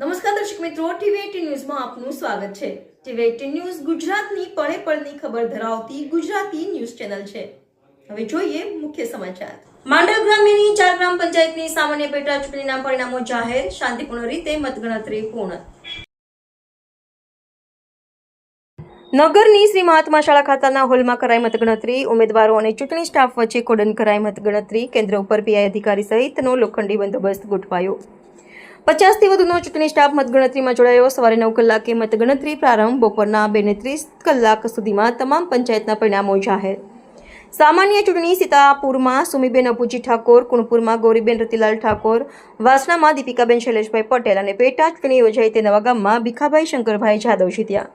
નમસ્કાર દર્શક મિત્રો ટીવી ન્યૂઝમાં આપનું સ્વાગત છે. ટીવી એટીન ન્યૂઝ ગુજરાતની પળે પળની ખબર ધરાવતી ગુજરાતી ન્યૂઝ ચેનલ છે. હવે જોઈએ મુખ્ય સમાચાર. માંડલ ગ્રામ્યની ચાર ગ્રામ પંચાયતની સામાન્ય પેટા ચૂંટણીના પરિણામો જાહેર, શાંતિપૂર્ણ રીતે મતગણતરી પૂર્ણ. નગરની શ્રી મહાત્મા શાળા ખાતાના હોલમાં કરાઈ મતગણતરી, ઉમેદવારો અને ચૂંટણી સ્ટાફ વચ્ચે કોડન કરાઈ મતગણતરી, કેન્દ્ર ઉપર પીઆઈ અધિકારી સહિતનો લોખંડી બંદોબસ્ત ગોઠવાયો. પચાસથી વધુનો ચૂંટણી સ્ટાફ મતગણતરીમાં જોડાયો. સવારે નવ કલાકે મતગણતરી પ્રારંભ, બપોરના બે ને ત્રીસ કલાક સુધીમાં તમામ પંચાયતના પરિણામો જાહેર. સામાન્ય ચૂંટણી સીતાપુરમાં સુમીબેન અપુજી ઠાકોર, કુણપુરમાં ગૌરીબેન રતિલાલ ઠાકોર, વાસણામાં દીપિકાબેન શૈલેષભાઈ પટેલ અને પેટા ચૂંટણી યોજાઈ તે નવાગામમાં ભીખાભાઈ શંકરભાઈ જાદવ જીત્યા.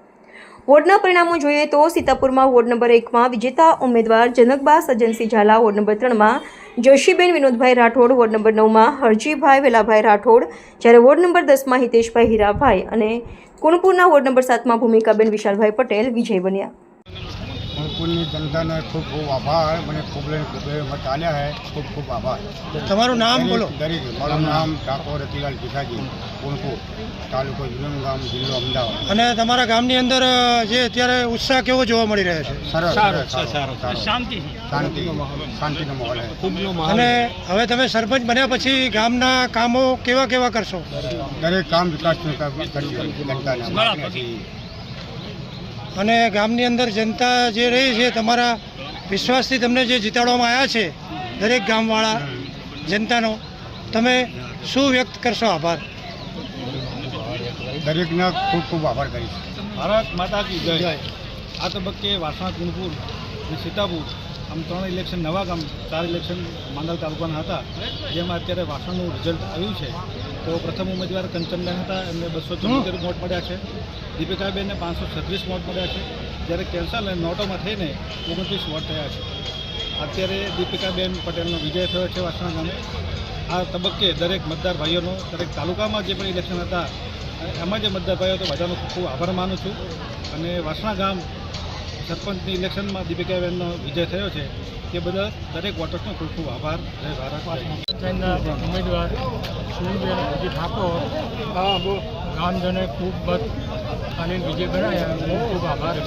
વોર્ડના પરિણામો જોઈએ તો સીતાપુરમાં વોર્ડ નંબર એકમાં વિજેતા ઉમેદવાર જનકબા સજ્જનસિંહ ઝાલા, વોર્ડ નંબર ત્રણમાં જોશીબેન વિનોદભાઈ રાઠોડ, વોર્ડ નંબર નવમાં હરજીભાઈ વેલાભાઈ રાઠોડ, જ્યારે વોર્ડ નંબર દસમાં હિતેશભાઈ હીરાભાઈ અને કુણપુરના વોર્ડ નંબર સાતમાં ભૂમિકાબેન વિશાલભાઈ પટેલ વિજય બન્યા. મણિપુરની જનતાને ખૂબ ખૂબ આભાર. મને ખૂબ લઈને ખૂબ મત આલ્યા છે. ખૂબ ખૂબ આભાર. તમારું નામ બોલો. દરેક મારું નામ ઠાકોર રતિલાલ ભીખાજી કુણપુર તાલુકો ગામ જિલ્લો અમદાવાદ. અને તમારા ગામની અંદર જે અત્યારે ઉત્સાહ કેવો જોવા મળી રહ્યો છે? સરસ સરસ શાંતિ. શાંતિ શાંતિનો માહોલ છે. અને હવે તમે સરપંચ બન્યા પછી ગામના કામો કેવા કેવા કરશો? દરેક કામ વિકાસ કામ જનતાને. અને ગામની અંદર જનતા જે રહી છે તમારા વિશ્વાસથી તમને જે જીતાડવામાં આવ્યા છે દરેક ગામવાળા જનતાનો તમે શું વ્યક્ત કરશો? આભાર. દરેકને ખૂબ ખૂબ આભાર કરીશ. ભારત માતા કી જય. આ તબક્કે વાસણા કુણપુર અને સીતાપુર આમ ત્રણ ઇલેક્શન નવા ગામ ચાર ઇલેક્શન માંડલ તાલુકાના હતા. જેમાં અત્યારે વાસણનું રિઝલ્ટ આવ્યું છે. તો પ્રથમ ઉમેદવાર કંચનબેન હતા. એમને બસો ચોતેર વોટ મળ્યા છે. દીપિકાબેનને પાંચસો છત્રીસ વોટ મળ્યા છે. જ્યારે કેન્સલ અને નોટોમાં થઈને ઓગણત્રીસ વોટ થયા છે. અત્યારે દીપિકાબેન પટેલનો વિજય થયો છે વાસણા ગામે. આ તબક્કે દરેક મતદાર ભાઈઓનો દરેક તાલુકામાં જે પણ ઇલેક્શન હતા એમાં જે મતદાર ભાઈઓ તો બધાનો ખૂબ ખૂબ આભાર માનું છું. અને વાસણા ગામ સરપંચની ઇલેક્શનમાં દીપિકાબેનનો વિજય થયો છે. તે બદલ દરેક વોટર્સનો ખૂબ ખૂબ આભાર. જય ભારત ઉમેદવાર સુરબેન હજી ઠાકોર ગામજને ખૂબ મત અને વિજય ખૂબ ખૂબ આભાર